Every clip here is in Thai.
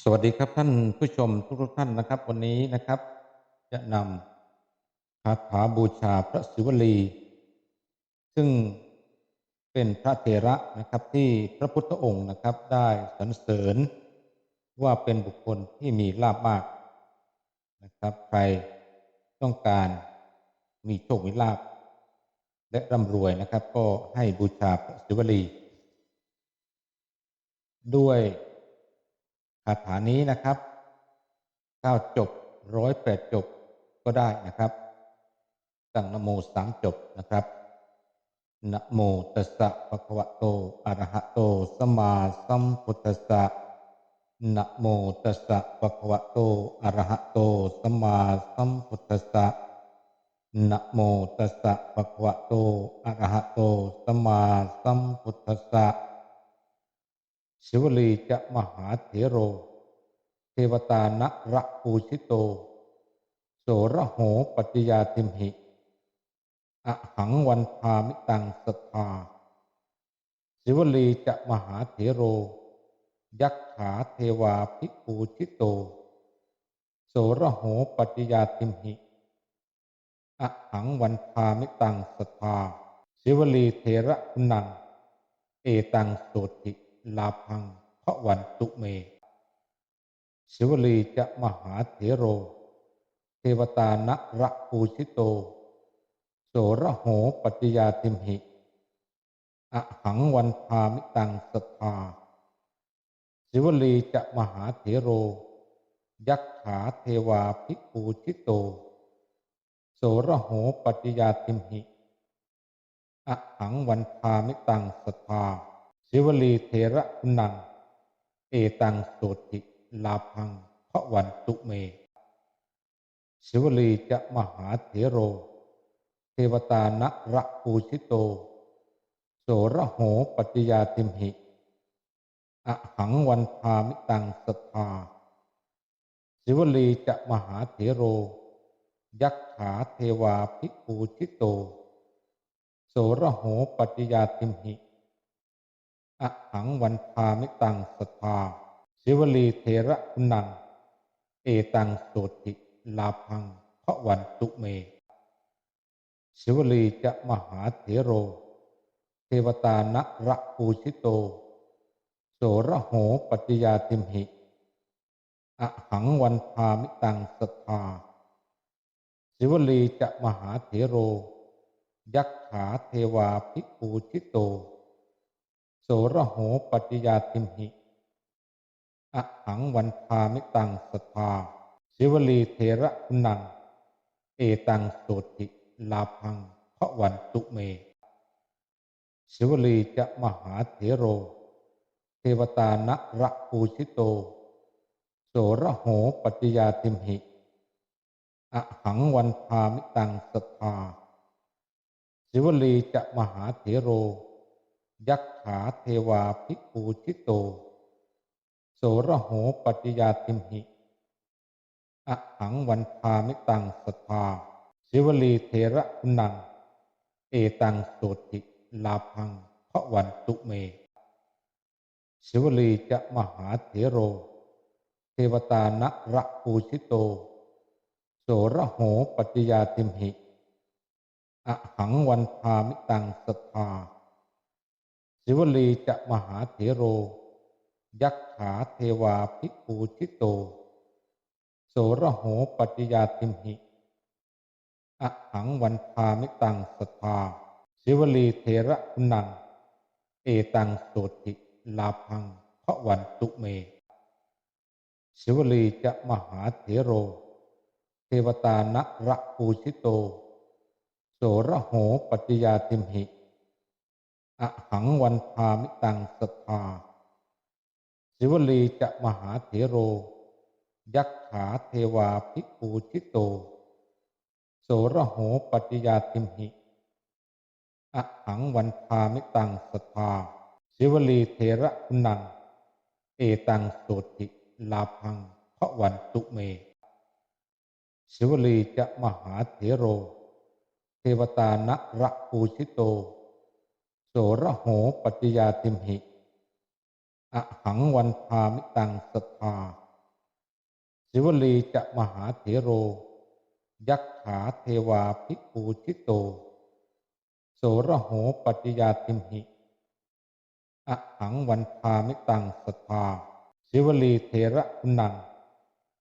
สวัสดีครับท่านผู้ชมทุกท่านนะครับ วันนี้นะครับ จะนำคาถาบูชาพระศิวลี ซึ่งเป็นพระเถระนะครับที่พระพุทธองค์นะครับได้สรรเสริญว่าเป็นบุคคลที่มีลาภมากนะครับใครต้องการมีโชคมีลาภและร่ำรวยนะครับ ก็ให้บูชาพระศิวลี ด้วย คาถานี้นะครับเก้าจบร้อยแปดจบก็ได้นะครับ ตั้งนโมสามจบนะครับนะโมตัสสะภะคะวะโตอะระหะโตสัมมาสัมพุทธัสสะนะโมตัสสะภะคะวะโตอะระหะโตสัมมาสัมพุทธัสสะนะโมตัสสะภะคะวะโตอะระหะโตสัมมาสัมพุทธัสสะ ศิวลีจะมหาเถโร เทวตานะระปูชิโต โสระโหปฏิยาติมหิ อหังวันพามิตังสทาศิวลีจะมหาเถโร ยักขาเทวาภิปูชิโต โสระโหปฏิยาติมหิอหังวันพามิตังสทาศิวลีเทระคุณัง เอตังโสติ ลาพังพระวันตุเมศิวลีจะมหาเถโร เทวตานะระปูชิโต โสระโหปฏิยาติมหิอหังวันพามิตังสทาศิวลีจะมหาเถโร ยักขาเทวาภิปูชิโต โสระโหปฏิยาติมหิอหังวันพามิตังสทา ศิวลีเทระคุณัง เอตังโสติลาพังพระวันตุเมศิวลีจะมหาเถโร เทวตานะระปูชิโต โสระโหปฏิยาติมหิ อหังวันพามิตังสทาศิวลีจะมหาเถโร ยักขาเทวาภิปูชิโต โสระโหปฏิยาติมหิ อหังวันพามิตังสทาศิวลีเทระคุณัง เอตังโสติลาพังพระวันตุเมศิวลีจะมหาเถโร เทวตานะระปูชิโต โสระโหปฏิยาติมหิอหังวันพามิตังสทาศิวลีจะมหาเถโร ยักขาเทวาภิปูชิโต โสระโหปฏิยาติมหิอหังวันพามิตังสทาศิวลีเทระคุณัง เอตังโสติลาพังพระวันตุเมศิวลีจะมหาเถโร เทวตานะระปูชิโต โสระโหปฏิยาติมหิอหังวันพามิตังสทาศิวลีจะมหาเถโร ยักขาเทวาภิปูชิโต โสระโหปฏิยาติมหิอหังวันพามิตังสทาศิวลีเทระคุณัง เอตังโสติลาพังพระวันตุเมศิวลีจะมหาเถโร เทวตานะระปูชิโต โสระโหปฏิยาติมหิอหังวันพามิตังสทา ศิวลีจะมหาเถโร ยักขาเทวาภิปูชิโต โสระโหปฏิยาติมหิอหังวันพามิตังสทาศิวลีเทระคุณัง เอตังโสติลาพังพระวันตุเมศิวลีจะมหาเถโร เทวตานะระปูชิโต โสระโหปฏิยาติมหิ อหังวันพามิตังสทาศิวลีจะมหาเถโร ยักขาเทวาภิปูชิโต โสระโหปฏิยาติมหิอหังวันพามิตังสทาศิวลีเทระคุณัง เอตังโสติลาพังพระวันตุเมศิวลีจะมหาเถโร เทวตานะระปูชิโต โสระโหปฏิยาติมหิอหังวันพามิตังสทาศิวลีจะมหาเถโร ยักขาเทวาภิปูชิโต โสระโหปัจจยาติมหิอะหังวันพามิตังสทาศิวลีเทระคุณัง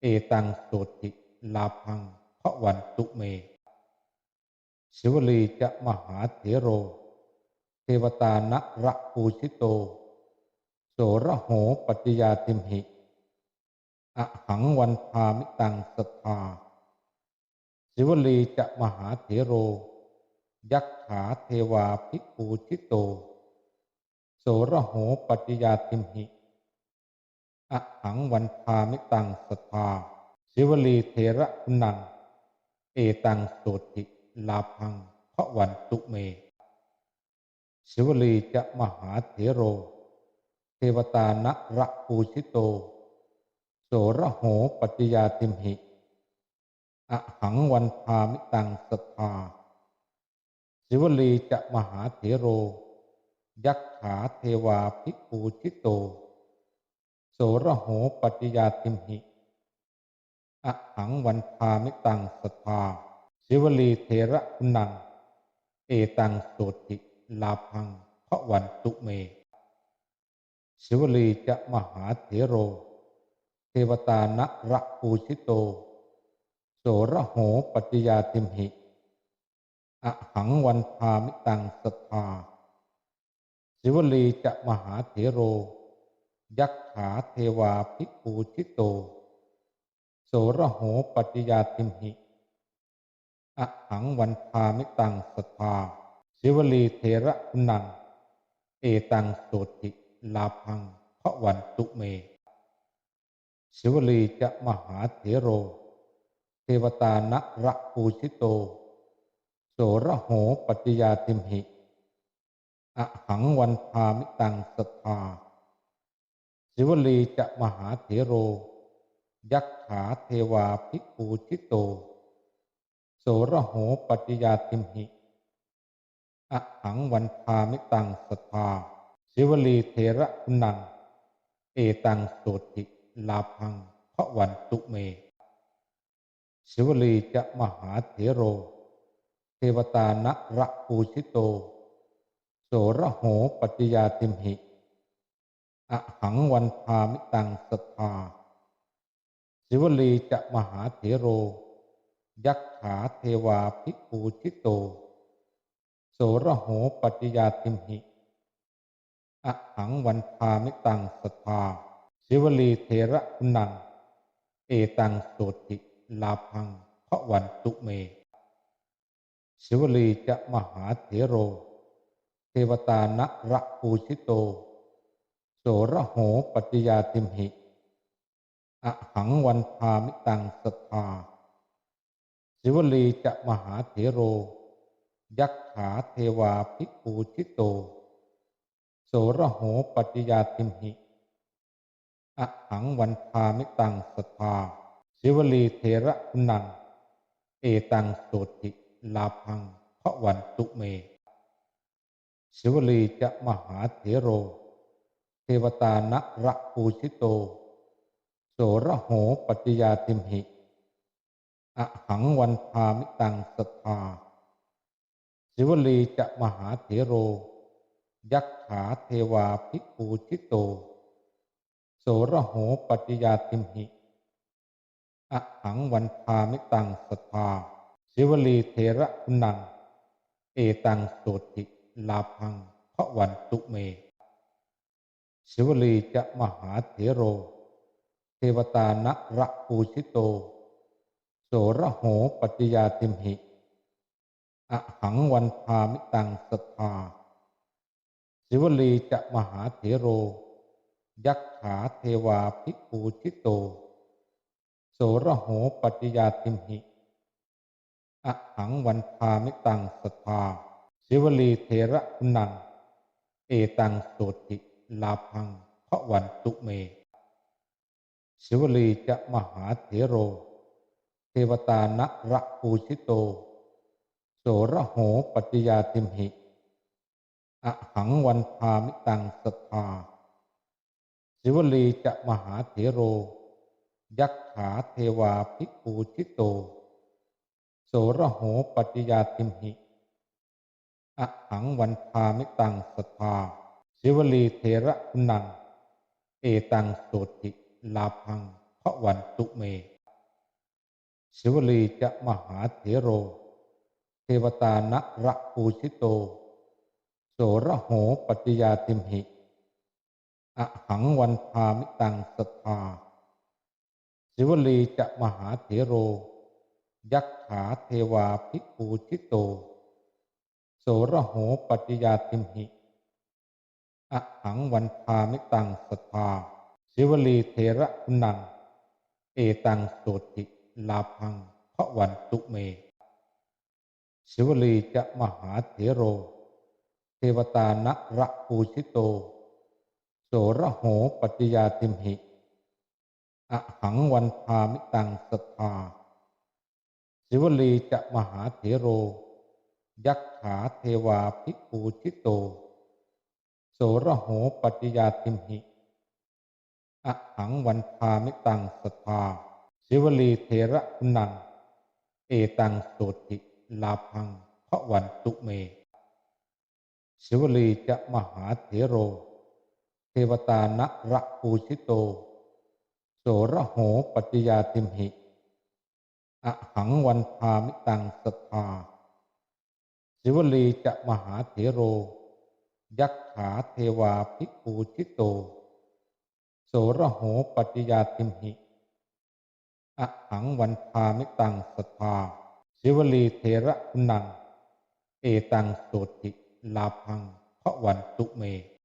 เอตังโสติลาพังพระวันตุเมศิวลีจะมหาเถโร วตานระปูชิโต โสระโหปัจยาติมหิ อหังวันพามิตังสทาศิวลีจะมหาเถโร ยักขาเทวาภิปูชิโต โสระโหปัจยาติมหิ อหังวันพามิตังสทาศิวลีเทระคุณัง เอตังโสติลาพังพระวันตุเม ศิวลีจะมหาเถโร เทวตานระปูชิโต โสระโหปัจจยาติมหิอหังวันพามิตังสทาศิวลีจะมหาเถโร ยักขาเทวาภิปูชิโต โสระโหปัจจยาติมหิอหังวันพามิตังสทาศิวลีเทระคุณัง เอตังโสติ ลาพังพระวันตุเมศิวลีจะมหาเถโร เทวตานระปูชิโต โสระโหปัจจยาติมหิอหังวันพามิตังสทาศิวลีจะมหาเถโร ยักขาเทวาภิปูชิโต โสระโหปัจจยาติมหิอหังวันพามิตังสทา ศิวลีเทระคุณัง เอตังโสติลาพังพระวันตุเมศิวลีจะมหาเถโร เทวตานระปูชิโต โสระโหปัจยาติมหิอะหังวันพามิตังสทาศิวลีจะมหาเถโร ยักขาเทวาภิปูชิโต โสระโหปัจจยาติมหิ อะหังวันพามิตังสทาศิวลีเทระคุณัง เอตังโสติลาพังพระวันตุเมศิวลีจะมหาเถโร เทวตานระปูชิโต โสระโหปัจจยาติมหิอะหังวันพามิตังสทาศิวลีจะมหาเถโร ยักขาเทวาภิปูชิโต โสระโหปัจจยาติมหิอะหังวันพามิตังสทาศิวลีเทระคุณัง เอตังโสติลาพังพระวันตุเมศิวลีจะมหาเถโร เทวตานระปูชิโต โสระโหปัจจยาติมหิอะหังวันพามิตังสทาศิวลีจะมหาเถโร ยักขาเทวาภิปูชิโต โสระโหปัจจยาติมหิอะหังวันพามิตังสทาศิวลีเทระคุณัง เอตังโสติลาพังพระวันตุเมศิวลีจะมหาเถโร เทวตานระปูชิโต โสระโหปัจจยาติมหิอะหังวันพามิตังสทา ศิวลีจะมหาเถโร ยักขาเทวาภิปูชิโต โสระโหปัจจยาติมหิอะหังวันพามิตังสทาศิวลีเทระคุณัง เอตังโสติลาพังพระวันตุเมศิวลีจะมหาเถโร เทวตานระปูชิโต โสระโหปัจจยาติมหิ อะหังวันพามิตังสทาศิวลีจะมหาเถโร ยักขาเทวาภิปูชิโต โสระโหปัจจยาติมหิอะหังวันพามิตังสทาศิวลีเทระคุณัง เอตังโสติลาพังพระวันตุเมศิวลีจะมหาเถโร เทวตานระปูชิโต โสระโหปัจจยาติมหิอหังวันพามิตังสทาศิวลีจะมหาเถโร ยักขาเทวาภิกปูชิโต โสระโหปฏิยาติมหิอหังวันพามิตังสทาศิวลีเทระคุณัง เอตังโสติลาพังพระวันตุเมศิวลีจะมหาเถโร เทวตานระปูชิโต โสระโหปฏิยาติมหิอหังวันพามิตังสทาศิวลีจะมหาเถโร ยักขาเทวาภิปูชิโต โสระโหปฏิยาติมหิอหังวันพามิตังสทาศิวลีเทระคุณัง เอตังโสติลาพังพระวันตุเม ศิวลีจะมหาเถโร เทวตานระปูชิโต โสระโหปฏิยาติมหิอหังวันพามิตังสทาศิวลีจะมหาเถโร ยักขาเทวาภิกปูชิโต โสระโหปฏิยาติมหิอหังวันพามิตังสทาศิวลีเทระคุณัง เอตังโสติ ลาพังพระวันตุเมศิวลีจะมหาเถโร เทวตานระปูชิโต โสระโหปฏิยาติมหิอหังวันพามิตังสทาศิวลีจะมหาเถโร ยักขาเทวาภิปูชิโต โสระโหปฏิยาติมหิอหังวันพามิตังสทา ชิวลีเทระคุณัง เอตังโสติลาพังพระวันตุเม